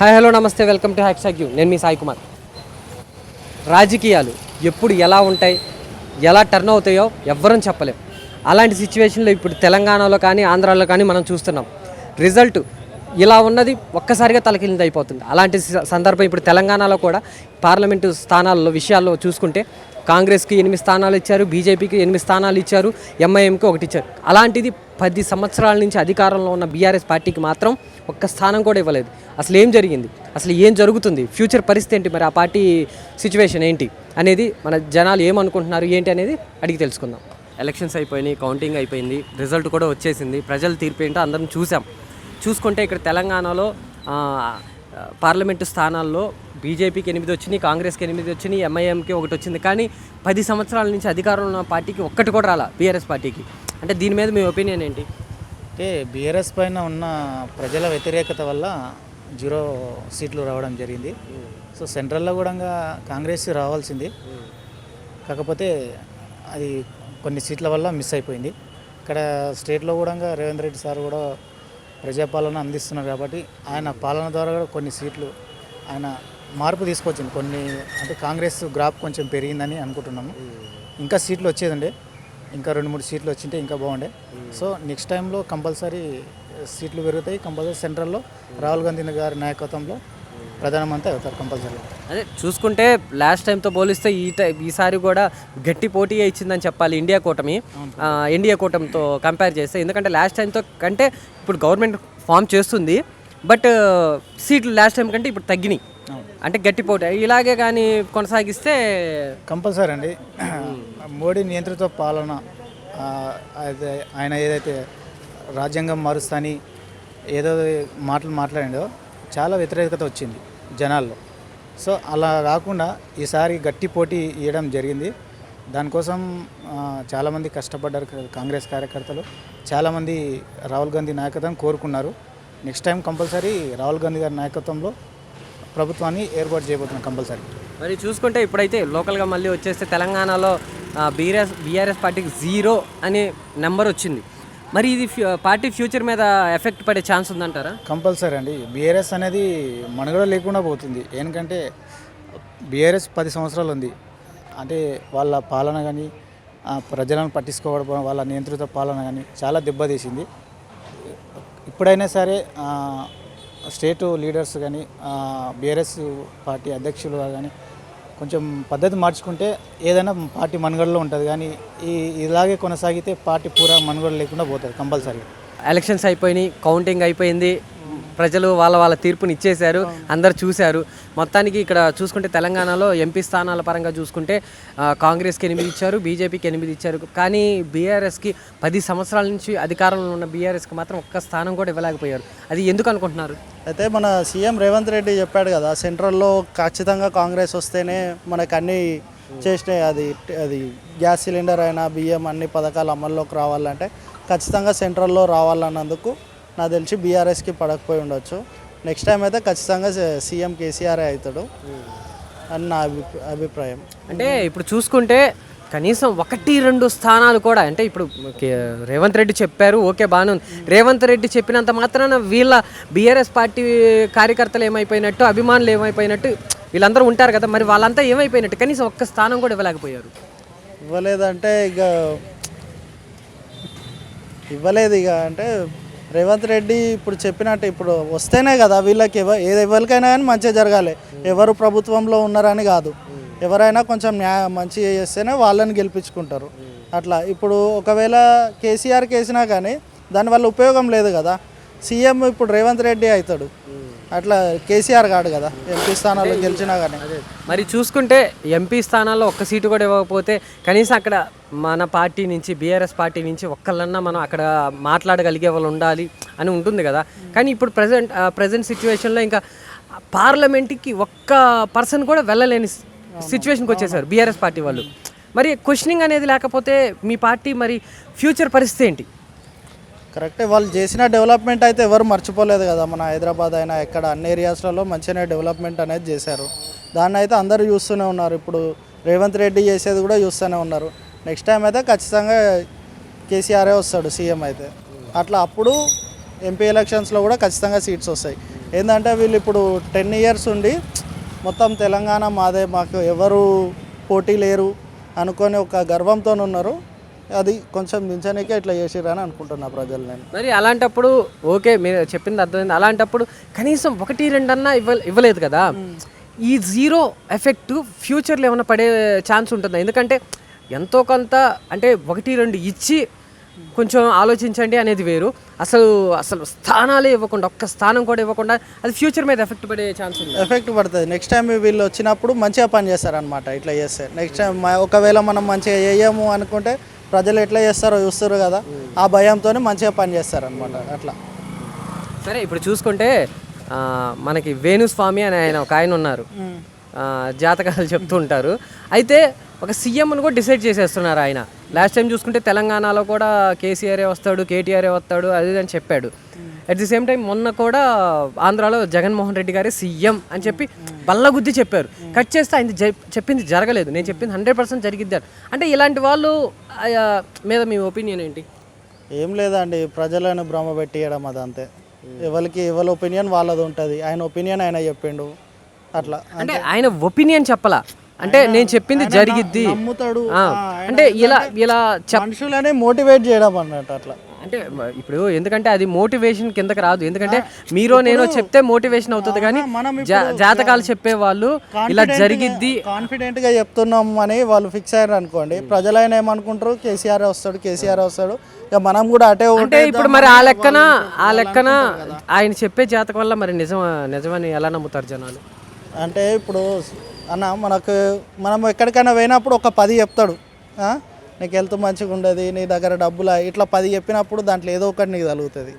Hi hello నమస్తే welcome to hack you. నేను మీ సాయి కుమార్. రాజకీయాలు ఎప్పుడు ఎలా ఉంటాయి ఎలా టర్న్ అవుతాయో ఎవ్వరం చెప్పలేం. అలాంటి సిచ్యువేషన్లో ఇప్పుడు తెలంగాణలో కానీ ఆంధ్రాలో కానీ మనం చూస్తున్నాం. రిజల్ట్ ఇలా ఉన్నది ఒక్కసారిగా తలకింది అయిపోతుంది. అలాంటి స- సందర్భం ఇప్పుడు తెలంగాణలో కూడా పార్లమెంటు స్థానాల్లో విషయాల్లో చూసుకుంటే కాంగ్రెస్కి ఎనిమిది స్థానాలు ఇచ్చారు బీజేపీకి ఎనిమిది స్థానాలు ఇచ్చారు ఎంఐఎంకి ఒకటి ఇచ్చారు. అలాంటిది పది సంవత్సరాల నుంచి అధికారంలో ఉన్న బీఆర్ఎస్ పార్టీకి మాత్రం ఒక్క స్థానం కూడా ఇవ్వలేదు. అసలు ఏం జరిగింది? అసలు ఏం జరుగుతుంది? ఫ్యూచర్ పరిస్థితి ఏంటి మరి? ఆ పార్టీ సిచ్యువేషన్ ఏంటి? అనేది మన జనాలు ఏమనుకుంటున్నారు? ఏంటి అనేది అడిగి తెలుసుకుందాం. ఎలక్షన్స్ అయిపోయినాయి కౌంటింగ్ అయిపోయింది రిజల్ట్ కూడా వచ్చేసింది. ప్రజల తీర్పు ఏంటో అందరం చూసాం. చూసుకుంటే ఇక్కడ తెలంగాణలో పార్లమెంటు స్థానాల్లో బీజేపీకి ఎనిమిది వచ్చినాయి కాంగ్రెస్కి ఎనిమిది వచ్చినాయి ఎంఐఎంకి ఒకటి వచ్చింది. కానీ పది సంవత్సరాల నుంచి అధికారంలో ఉన్న పార్టీకి ఒక్కటి కూడా రాలా బీఆర్ఎస్ పార్టీకి. అంటే దీని మీద మీ ఒపీనియన్ ఏంటి? అంటే బీఆర్ఎస్ పైన ఉన్న ప్రజల వ్యతిరేకత వల్ల జీరో సీట్లు రావడం జరిగింది. సో సెంట్రల్లో కూడా కాంగ్రెస్ రావాల్సింది. కాకపోతే అది కొన్ని సీట్ల వల్ల మిస్ అయిపోయింది. ఇక్కడ స్టేట్లో కూడా రేవంత్ రెడ్డి సార్ కూడా ప్రజాపాలన అందిస్తున్నారు కాబట్టి ఆయన పాలన ద్వారా కూడా కొన్ని సీట్లు ఆయన మార్పు తీసుకొచ్చింది. కొన్ని అంటే కాంగ్రెస్ గ్రాఫ్ కొంచెం పెరిగిందని అనుకుంటున్నాము. ఇంకా సీట్లు వచ్చేదండి. ఇంకా రెండు మూడు సీట్లు వచ్చింటే ఇంకా బాగుండే. సో నెక్స్ట్ టైంలో కంపల్సరీ సీట్లు పెరుగుతాయి. కంపల్సరీ సెంట్రల్లో రాహుల్ గాంధీ గారి నాయకత్వంలో ప్రధానమంత్రి అవుతారు కంపల్సరీ. అదే చూసుకుంటే లాస్ట్ టైంతో పోలిస్తే ఈ టై ఈసారి కూడా గట్టి పోటీ ఇచ్చిందని చెప్పాలి ఇండియా కూటమి. ఇండియా కూటమితో కంపేర్ చేస్తే. ఎందుకంటే లాస్ట్ టైంతో కంటే ఇప్పుడు గవర్నమెంట్ ఫామ్ చేస్తుంది. బట్ సీట్లు లాస్ట్ టైం కంటే ఇప్పుడు తగ్గినాయి. అంటే గట్టి పోటీ. ఇలాగే కానీ కొనసాగిస్తే కంపల్సరీ అండి. మోడీ నియంత్రిత పాలన అయితే ఆయన ఏదైతే రాజ్యాంగం మారుస్తాని ఏదో మాటలు మాట్లాడాడో చాలా వ్యతిరేకత వచ్చింది జనాల్లో. సో అలా కాకుండా ఈసారి గట్టి పోటీ ఇవ్వడం జరిగింది. దానికోసం చాలామంది కష్టపడ్డారు కాంగ్రెస్ కార్యకర్తలు. చాలామంది రాహుల్ గాంధీ నాయకత్వం కోరుకున్నారు. Next time compulsory Rahul Gandhi గారి నాయకత్వంలో ప్రభుత్వాన్ని ఏర్పాటు చేయబోతున్నాం కంపల్సరీ. మరి చూసుకుంటే ఇప్పుడైతే లోకల్గా మళ్ళీ వచ్చేస్తే తెలంగాణలో బీఆర్ఎస్ బీఆర్ఎస్ పార్టీకి జీరో అనే నెంబర్ వచ్చింది. మరి ఇది ఫ్యూ- పార్టీ ఫ్యూచర్ మీద ఎఫెక్ట్ పడే ఛాన్స్ ఉందంటారా? కంపల్సరీ అండి. బీఆర్ఎస్ అనేది మనుగడ లేకుండా పోతుంది. ఎందుకంటే బీఆర్ఎస్ పది సంవత్సరాలు ఉంది. అంటే వాళ్ళ పాలన కానీ ప్రజలను పట్టించుకోవడం వాళ్ళ నియంత్రిత పాలన కానీ చాలా దెబ్బతీసింది. ఇప్పుడైనా సరే స్టేటు స్టేట్ లీడర్స్ కానీ బీఆర్ఎస్ పార్టీ అధ్యక్షులు కానీ కొంచెం పద్ధతి మార్చుకుంటే ఏదైనా పార్టీ మనుగడలో ఉంటుంది. కానీ ఈ ఇలాగే కొనసాగితే పార్టీ పూరా మనుగడ లేకుండా పోతుంది కంపల్సరీ. ఎలక్షన్స్ అయిపోయినాయి కౌంటింగ్ అయిపోయింది. ప్రజలు వాళ్ళ వాళ్ళ తీర్పుని ఇచ్చేశారు అందరు చూశారు. మొత్తానికి ఇక్కడ చూసుకుంటే తెలంగాణలో ఎంపీ స్థానాల పరంగా చూసుకుంటే కాంగ్రెస్కి ఎనిమిది ఇచ్చారు బీజేపీకి ఎనిమిది ఇచ్చారు. కానీ బీఆర్ఎస్కి పది సంవత్సరాల నుంచి అధికారంలో ఉన్న బీఆర్ఎస్కి మాత్రం ఒక్క స్థానం కూడా ఇవ్వలేకపోయారు. అది ఎందుకు అనుకుంటున్నారు? అయితే మన సీఎం రేవంత్ రెడ్డి చెప్పాడు కదా సెంట్రల్లో ఖచ్చితంగా కాంగ్రెస్ వస్తేనే మనకు అన్ని చేసినాయి అది అది గ్యాస్ సిలిండర్ అయినా బియ్యం అన్ని పథకాలు అమల్లోకి రావాలంటే ఖచ్చితంగా సెంట్రల్లో రావాలన్నందుకు నాకు తెలిసి బీఆర్ఎస్కి పడకపోయి ఉండొచ్చు. నెక్స్ట్ టైం అయితే ఖచ్చితంగా సీఎం కేసీఆర్ అవుతాడు. అని నా అభి అభిప్రాయం. అంటే ఇప్పుడు చూసుకుంటే కనీసం ఒకటి రెండు స్థానాలు కూడా అంటే ఇప్పుడు రేవంత్ రెడ్డి చెప్పారు ఓకే బాగానే ఉంది. రేవంత్ రెడ్డి చెప్పినంత మాత్రాన వీళ్ళ బీఆర్ఎస్ పార్టీ కార్యకర్తలు ఏమైపోయినట్టు అభిమానులు ఏమైపోయినట్టు వీళ్ళందరూ ఉంటారు కదా మరి వాళ్ళంతా ఏమైపోయినట్టు? కనీసం ఒక్క స్థానం కూడా ఇవ్వలేకపోయారు. ఇవ్వలేదంటే ఇక ఇవ్వలేదు ఇక అంటే రేవంత్ రెడ్డి ఇప్పుడు చెప్పినట్టు ఇప్పుడు వస్తేనే కదా వీళ్ళకి ఎవ ఏది ఎవరికైనా కానీ మంచిగా జరగాలి. ఎవరు ప్రభుత్వంలో ఉన్నారని కాదు. ఎవరైనా కొంచెం న్యాయ మంచి చేస్తేనే వాళ్ళని గెలిపించుకుంటారు. అట్లా ఇప్పుడు ఒకవేళ కేసీఆర్కి వేసినా కానీ దానివల్ల ఉపయోగం లేదు కదా. సీఎం ఇప్పుడు రేవంత్ రెడ్డి అవుతాడు. అట్లా కేసీఆర్ కాడు కదా ఎంపీ స్థానాల్లో గెలిచినా కానీ మరి చూసుకుంటే ఎంపీ స్థానాల్లో ఒక్క సీటు కూడా ఇవ్వకపోతే కనీసం అక్కడ మన పార్టీ నుంచి బీఆర్ఎస్ పార్టీ నుంచి ఒక్కళ్ళన్నా మనం అక్కడ మాట్లాడగలిగే వాళ్ళు ఉండాలి అని ఉంటుంది కదా. కానీ ఇప్పుడు ప్రజెంట్ ప్రజెంట్ సిచ్యువేషన్లో ఇంకా పార్లమెంట్కి ఒక్క పర్సన్ కూడా వెళ్ళలేని సిచ్యువేషన్కి వచ్చేసారు బీఆర్ఎస్ పార్టీ వాళ్ళు. మరి క్వశ్చనింగ్ అనేది లేకపోతే మీ పార్టీ మరి ఫ్యూచర్ పరిస్థితి ఏంటి? కరెక్టే వాళ్ళు చేసిన డెవలప్మెంట్ అయితే ఎవరు మర్చిపోలేదు కదా మన హైదరాబాద్ అయినా ఎక్కడ అన్ని ఏరియాస్లలో మంచిగానే డెవలప్మెంట్ అనేది చేశారు. దాన్ని అయితే అందరూ చూస్తూనే ఉన్నారు. ఇప్పుడు రేవంత్ రెడ్డి చేసేది కూడా చూస్తూనే ఉన్నారు. నెక్స్ట్ టైం అయితే ఖచ్చితంగా కేసీఆరే వస్తాడు సీఎం అయితే. అట్లా అప్పుడు ఎంపీ ఎలక్షన్స్లో కూడా ఖచ్చితంగా సీట్స్ వస్తాయి. ఏంటంటే వీళ్ళు ఇప్పుడు టెన్ ఇయర్స్ ఉండి మొత్తం తెలంగాణ మాదే మాకు ఎవరు పోటీ లేరు అనుకొని ఒక గర్వంతో ఉన్నారు. అది కొంచెం దించనీకే ఇట్లా చేసిరని అనుకుంటున్నా ప్రజలు నేను. మరి అలాంటప్పుడు ఓకే మీరు చెప్పింది అర్థమైంది. అలాంటప్పుడు కనీసం ఒకటి రెండు అన్నా ఇవ్వ ఇవ్వలేదు కదా? ఈ జీరో ఎఫెక్ట్ ఫ్యూచర్లో ఏమైనా పడే ఛాన్స్ ఉంటుందా? ఎందుకంటే ఎంతో కొంత అంటే ఒకటి రెండు ఇచ్చి కొంచెం ఆలోచించండి అనేది వేరు. అసలు అసలు స్థానాలే ఇవ్వకుండా ఒక్క స్థానం కూడా ఇవ్వకుండా అది ఫ్యూచర్ మీద ఎఫెక్ట్ పడే ఛాన్స్ ఉంది. ఎఫెక్ట్ పడుతుంది. నెక్స్ట్ టైం వీళ్ళు వచ్చినప్పుడు మంచిగా పని చేస్తారనమాట ఇట్లా చేస్తే. నెక్స్ట్ టైం ఒకవేళ మనం మంచిగా చేయము అనుకుంటే ప్రజలు ఎట్లా చేస్తారో చూస్తారు కదా ఆ భయంతో మంచిగా పని చేస్తారనమాట అట్లా. సరే ఇప్పుడు చూసుకుంటే మనకి వేణుస్వామి అని ఆయన ఒక ఆయన ఉన్నారు. జాతకాలు చెప్తూ ఉంటారు. అయితే ఒక సీఎంను కూడా డిసైడ్ చేసేస్తున్నారు ఆయన. లాస్ట్ టైం చూసుకుంటే తెలంగాణలో కూడా కేసీఆరే వస్తాడు కేటీఆరే వస్తాడు అది అని చెప్పాడు. అట్ ది సేమ్ టైం మొన్న కూడా ఆంధ్రాలో జగన్మోహన్ రెడ్డి గారే సీఎం అని చెప్పి బల్లగుద్ది చెప్పారు. కట్ చేస్తే ఆయన చెప్పింది జరగలేదు. నేను చెప్పింది హండ్రెడ్ పర్సెంట్ జరిగిద్ది అని. అంటే ఇలాంటి వాళ్ళు మీద మీ ఒపీనియన్ ఏంటి? ఏం లేదండి ప్రజలను భ్రమ పెట్టియడం అది అంతే ఎవరికి ఎవరి ఒపీనియన్ వాళ్ళది ఉంటుంది. ఆయన ఒపీనియన్ ఆయన చెప్పిండు. అట్లా. అంటే ఆయన ఒపీనియన్ చెప్పలా? అంటే నేను చెప్పింది జరిగిద్ది. అంటే ఇలా ఇలా మనుషులని మోటివేట్ చేయడం అన్నట్టు అట్లా. అంటే ఇప్పుడు ఎందుకంటే అది మోటివేషన్ కిందకి రాదు. ఎందుకంటే మీరు నేను చెప్తే మోటివేషన్ అవుతుంది కానీ జాతకాలు చెప్పే వాళ్ళు ఇలా జరిగిద్ది. కాన్ఫిడెంట్గా చెప్తున్నాం అని వాళ్ళు ఫిక్స్ అయ్యారు అనుకోండి. ప్రజలైన ఏమనుకుంటారు? కేసీఆర్ వస్తాడు కేసీఆర్ వస్తాడు. ఇక మనం కూడా అటే ఓటేద్దాం ఇప్పుడు మరి ఆ లెక్కన ఆ లెక్కన ఆయన చెప్పే జాతకం వల్ల మరి నిజం నిజమని ఎలా నమ్ముతారు జనాలు? అంటే ఇప్పుడు అన్న మనకు మనం ఎక్కడికైనా పోయినప్పుడు ఒక పది చెప్తాడు? నీకు హెల్త్ మంచిగా ఉండదు నీ దగ్గర డబ్బులు ఇట్లా పది చెప్పినప్పుడు దాంట్లో ఏదో ఒకటి నీకు తగులుతుంది.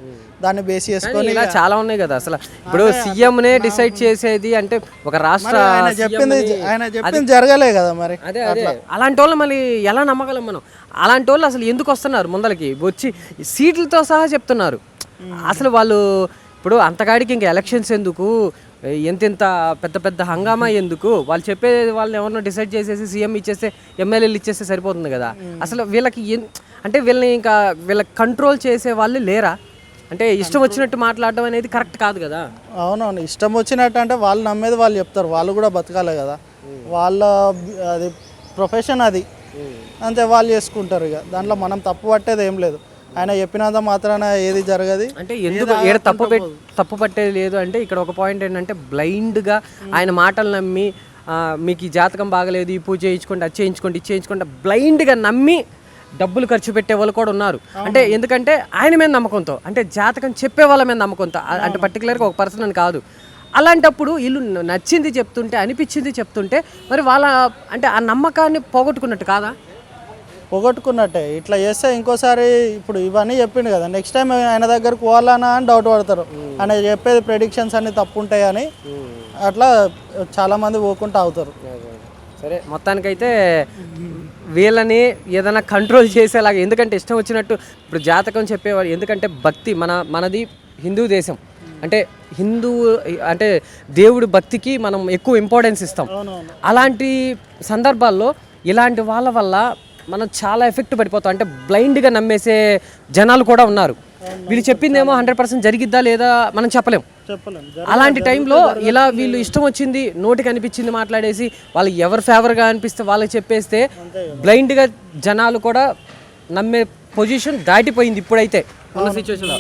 దాన్ని బేస్ కానీ చేసుకొని ఇలా చాలా ఉన్నాయి కదా అసలు. ఇప్పుడు సీఎంనే డిసైడ్ చేసేది అంటే ఒక రాష్ట్ర ఆయన చెప్పింది ఆయన చెప్పింది జరగలే కదా మరి. అదే అదే. అలాంటి వాళ్ళు మళ్ళీ ఎలా నమ్మగలం మనం? అలాంటి వాళ్ళు అసలు ఎందుకు వస్తున్నారు ముందలకి? వచ్చి సీట్లతో సహా చెప్తున్నారు. అసలు వాళ్ళు ఇప్పుడు అంతకాడికి ఇంకా ఎలక్షన్స్ ఎందుకు? ఎంతెంత పెద్ద పెద్ద హంగామా ఎందుకు? వాళ్ళు చెప్పే వాళ్ళని ఎవరినో డిసైడ్ చేసేసి సీఎం ఇచ్చేస్తే ఎమ్మెల్యేలు ఇచ్చేస్తే సరిపోతుంది కదా. అసలు వీళ్ళకి అంటే వీళ్ళని ఇంకా వీళ్ళ కంట్రోల్ చేసే వాళ్ళు లేరా? అంటే ఇష్టం వచ్చినట్టు మాట్లాడడం అనేది కరెక్ట్ కాదు కదా. అవునవును ఇష్టం వచ్చినట్టు అంటే వాళ్ళు నమ్మేది వాళ్ళు చెప్తారు వాళ్ళు కూడా బతకాలి కదా. వాళ్ళ అది ప్రొఫెషన్ అది. అంతే వాళ్ళు చేసుకుంటారు ఇక. దాంట్లో మనం తప్పు పట్టేది ఏం లేదు. ఆయన చెప్పినంత మాత్రాన ఏది జరగదు. అంటే ఎందుకు ఏడ తప్పు తప్పు పట్టేది లేదు అంటే ఇక్కడ ఒక పాయింట్ ఏంటంటే బ్లైండ్గా ఆయన మాటలు నమ్మి మీకు ఈ జాతకం బాగలేదు ఈ పూజ చేయించుకోండి అది చేయించుకోండి ఇది చేయించుకోండి బ్లైండ్గా నమ్మి డబ్బులు ఖర్చు పెట్టే వాళ్ళు కూడా ఉన్నారు. అంటే ఎందుకంటే ఆయన మీద నమ్మకంతో అంటే జాతకం చెప్పే వాళ్ళ మీద నమ్మకంతో అంటే పర్టికులర్గా ఒక పర్సన్ అని కాదు. అలాంటప్పుడు వీళ్ళు నచ్చింది చెప్తుంటే అనిపించింది చెప్తుంటే మరి వాళ్ళ అంటే ఆ నమ్మకాన్ని పోగొట్టుకున్నట్టు కాదా? పోగొట్టుకున్నట్టే. ఇట్లా చేస్తే ఇంకోసారి ఇప్పుడు ఇవన్నీ చెప్పిండు కదా నెక్స్ట్ టైం ఆయన దగ్గరకు పోవాలనా అని డౌట్ పడతారు. ఆయన చెప్పేది ప్రెడిక్షన్స్ అన్ని తప్పు ఉంటాయని అట్లా చాలా మంది పోకుంటా అవుతారు. సరే మొత్తానికైతే వీళ్ళని ఏదైనా కంట్రోల్ చేసేలాగా ఎందుకంటే ఇష్టం వచ్చినట్టు ఇప్పుడు జాతకం చెప్పేవారు ఎందుకంటే భక్తి మన మనది హిందూ దేశం. అంటే హిందూ అంటే దేవుడి భక్తికి మనం ఎక్కువ ఇంపార్టెన్స్ ఇస్తాం. అలాంటి సందర్భాల్లో ఇలాంటి వాళ్ళ వల్ల మనం చాలా ఎఫెక్ట్ పడిపోతాం. అంటే బ్లైండ్గా నమ్మేసే జనాలు కూడా ఉన్నారు. వీళ్ళు చెప్పిందేమో హండ్రెడ్ పర్సెంట్ జరిగిద్దా లేదా మనం చెప్పలేం. చెప్పలేము అలాంటి టైంలో ఇలా వీళ్ళు ఇష్టం వచ్చింది నోటికి అనిపించింది మాట్లాడేసి వాళ్ళు ఎవరు ఫేవర్గా అనిపిస్తే వాళ్ళకి చెప్పేస్తే బ్లైండ్గా జనాలు కూడా నమ్మే పొజిషన్ దాటిపోయింది ఇప్పుడైతే ఉన్న సిచ్యువేషన్లో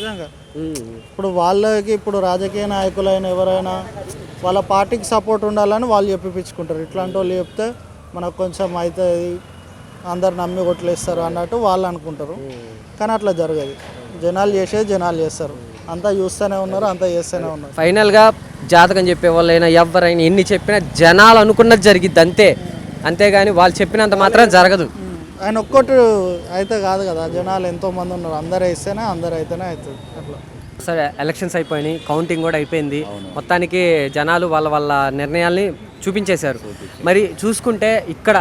ఇప్పుడు వాళ్ళకి ఇప్పుడు రాజకీయ నాయకులైన ఎవరైనా వాళ్ళ పార్టీకి సపోర్ట్ ఉండాలని వాళ్ళు చెప్పిపించుకుంటారు. ఇట్లాంటి వాళ్ళు చెప్తే మనకు కొంచెం అయితే అందరు నమ్మి కొట్లేస్తారు అన్నట్టు వాళ్ళు అనుకుంటారు. కానీ అట్లా జరగదు. జనాలు చేసేది జనాలు చేస్తారు. అంతా చూస్తూనే ఉన్నారు అంతా చేస్తూనే ఉన్నారు. ఫైనల్గా జాతకం చెప్పే వాళ్ళైనా ఎవరైనా ఎన్ని చెప్పినా జనాలు అనుకున్నది జరిగిద్ది అంతే. అంతేగాని వాళ్ళు చెప్పినంత మాత్రం జరగదు. ఆయన ఒక్కటి అయితే కాదు కదా జనాలు ఎంతో మంది ఉన్నారు. అందరు వేస్తేనే అందరు అయితేనే అవుతుంది. అట్లా. సరే ఎలక్షన్స్ అయిపోయినాయి కౌంటింగ్ కూడా అయిపోయింది. మొత్తానికి జనాలు వాళ్ళ వాళ్ళ నిర్ణయాల్ని చూపించేశారు. మరి చూసుకుంటే ఇక్కడ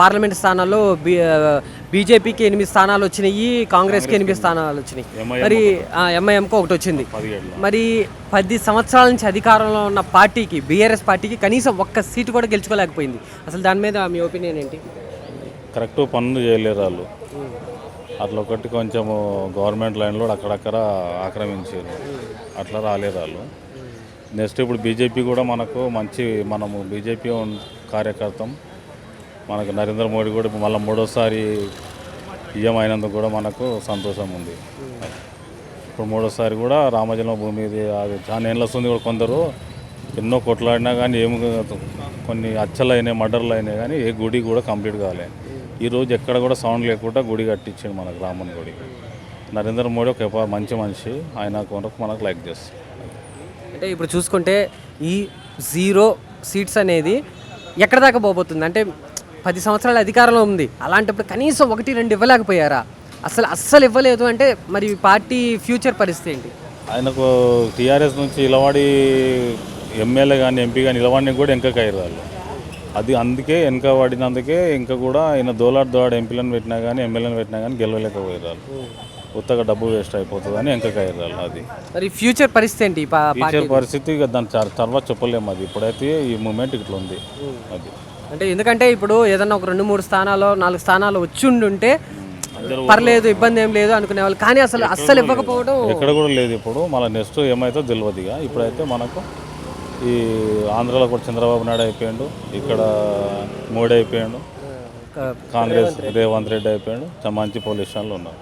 పార్లమెంట్ స్థానాల్లో బీ బీజేపీకి ఎనిమిది స్థానాలు వచ్చినాయి కాంగ్రెస్కి ఎనిమిది స్థానాలు వచ్చినాయి. మరి ఎంఐఎంకి ఒకటి వచ్చింది. మరి పది సంవత్సరాల నుంచి అధికారంలో ఉన్న పార్టీకి బీఆర్ఎస్ పార్టీకి కనీసం ఒక్క సీటు కూడా గెలుచుకోలేకపోయింది. అసలు దాని మీద మీ ఒపీనియన్ ఏంటి? కరెక్ట్ పనులు చేయలేరు వాళ్ళు. అట్లా ఒకటి కొంచెము గవర్నమెంట్ లైన్లో అక్కడక్కడ ఆక్రమించారు. అట్లా రాలేరు వాళ్ళు. నెక్స్ట్ ఇప్పుడు బీజేపీ కూడా మనకు మంచి మనము బీజేపీ కార్యకర్తం మనకు నరేంద్ర మోడీ కూడా మళ్ళీ మూడోసారి పిఎం అయినందుకు కూడా మనకు సంతోషం ఉంది. ఇప్పుడు మూడోసారి కూడా రామజన్మ భూమి అది చాలా ఏళ్ళు వస్తుంది కూడా కొందరు. ఎన్నో కొట్లాడినా కానీ ఏమి కొన్ని అచ్చలు అయినాయి మర్డర్లు అయినాయి కానీ ఏ గుడి కూడా కంప్లీట్ కాలే. ఈరోజు ఎక్కడ కూడా సౌండ్ లేకుండా గుడి కట్టించాడు మనకు రామన్ గుడి. నరేంద్ర మోడీ ఒక మంచి మనిషి. ఆయన కొరకు మనకు లైక్ చేస్తాం. అంటే ఇప్పుడు చూసుకుంటే ఈ జీరో సీట్స్ అనేది ఎక్కడ దాకా పోబోతుంది? అంటే పది సంవత్సరాల అధికారంలో ఉంది. అలాంటప్పుడు కనీసం ఒకటి రెండు ఇవ్వలేకపోయారా? అసలు అస్సలు ఇవ్వలేదు అంటే మరి పార్టీ ఫ్యూచర్ పరిస్థితి ఏంటి? ఆయనకు టీఆర్ఎస్ నుంచి నిలబడి ఎమ్మెల్యే కానీ ఎంపీ కానీ నిలబడిన కూడా వెనక వాళ్ళు. అది అందుకే వెనక పడినందుకే ఇంకా కూడా ఆయన దోలాడు దోలాడు ఎంపీలను పెట్టినా కానీ ఎమ్మెల్యేలను పెట్టినా కానీ గెలవలేకపోయారు వాళ్ళు. ఉత్తగా డబ్బు వేస్ట్ అయిపోతుంది అని వెనక వాళ్ళు అది. మరి ఫ్యూచర్ పరిస్థితి ఏంటి ఫ్యూచర్ పరిస్థితి దాని తర్వాత చెప్పలేము అది. ఇప్పుడైతే ఈ మూమెంట్ ఇట్లా ఉంది అది. అంటే ఎందుకంటే ఇప్పుడు ఏదన్నా ఒక రెండు మూడు స్థానాలు నాలుగు స్థానాలు వచ్చి ఉండుంటే పర్లేదు ఇబ్బంది ఏం లేదు అనుకునే వాళ్ళు. కానీ అసలు అస్సలు ఇవ్వకపోవడం ఎక్కడ కూడా లేదు ఇప్పుడు. మళ్ళీ నెక్స్ట్ ఏమైతే తెలియదు ఇక ఇప్పుడైతే మనకు ఈ ఆంధ్రాలో కూడా చంద్రబాబు నాయుడు అయిపోయాడు. ఇక్కడ మోడీ అయిపోయాడు. కాంగ్రెస్ రేవంత్ రెడ్డి అయిపోయాడు. చాలా మంచి పొజిషన్లో ఉన్నారు.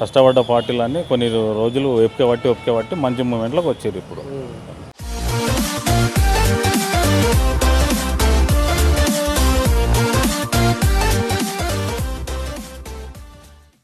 కష్టపడ్డ పార్టీలన్నీ కొన్ని రోజులు ఒప్పుకే పట్టి ఒప్పుకే పట్టి మంచి మూమెంట్లోకి వచ్చారు ఇప్పుడు.